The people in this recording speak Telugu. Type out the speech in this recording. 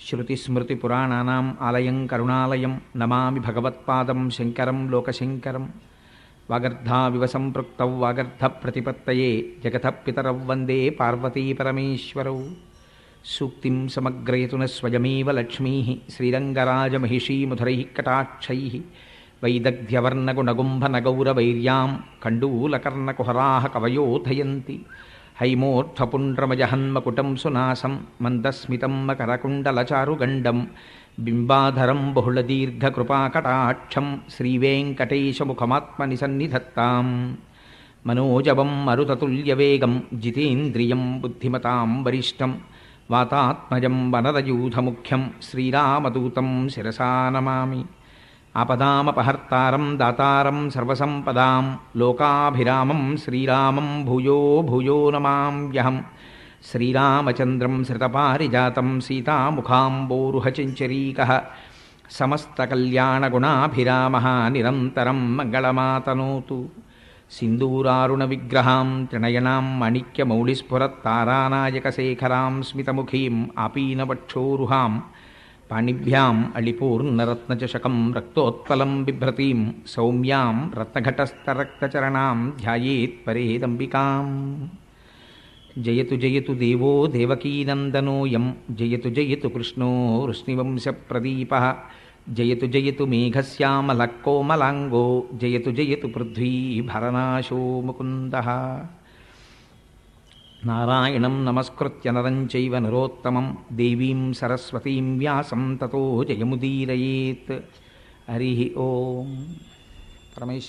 శృతిస్మృతిపురాణానాం ఆలయం కరుణాలయం నమామి భగవత్పాదం శంకరం లోకశంకరం వాగర్ధావివ సంపృక్త వాగర్ధ ప్రతిపత్తయే జగత పితరౌ వందే పార్వతీ పరమేశ్వరౌ సూక్తిం సమగ్రయతున స్వయమేవ లక్ష్మీ శ్రీరంగరాజమహిషీముధురై కటాక్షై వైదగ్ధ్యవర్ణగుణగుంభనగౌరవైర్యాం కండూలకర్ణకుహరా కవయోధయంతి హైమూర్ధపుండ్రమజహన్మకుటం సునాసం మందస్మితం మకరకుండలచారుగండం బింబాధరం బహుళదీర్ఘకృపాకటాక్షం శ్రీవేంకటేశముఖమాత్మనిసన్నిధత్తాం మనోజవం మరుతతుల్యవేగం జితేంద్రియం బుద్ధిమతాం వరిష్టం వాతాత్మజం వనరయూధముఖ్యం శ్రీరామదూతం శిరసా నమామి ఆపదామపహర్తారం దాతారం సర్వసంపదాం లోకాభిరామం శ్రీరామం భూయో భూయో నమామ్యహం శ్రీరామచంద్రం శ్రితపారిజాతం సీతాముఖాంబోరుహచంచరీక సమస్తకల్యాణగుణాభిరామ నిరంతరం మంగళమాతనోతు. సింధూరారుణవిగ్రహాం త్రినయనాం మాణిక్యమౌళిస్ఫురత్తారానాయకశేఖరాం స్మితముఖీం ఆపీనవక్షోరుహాం. పాణిభ్యాం అళిపూర్ణరత్నచషకం రక్తోత్పలం బిభ్రతీం సౌమ్యాం రత్నఘటస్థరక్తచరణాం ధ్యాయేత్ పరేదంబికాం జయతు జయతు దేవో దేవకీనందనోయం జయతు జయతు కృష్ణో వృష్ణివంశప్రదీప జయతు జయతు మేఘశ్యామలకోమలాంగో జయతు జయతు పృథ్వీ భరనాశో ముకుంద నారాయణం నమస్కృత్య నరం చైవ నరోత్తమం దేవీం సరస్వతీం వ్యాసం తతో జయముదీరయేత్ హరి ఓం పరమేశ్వర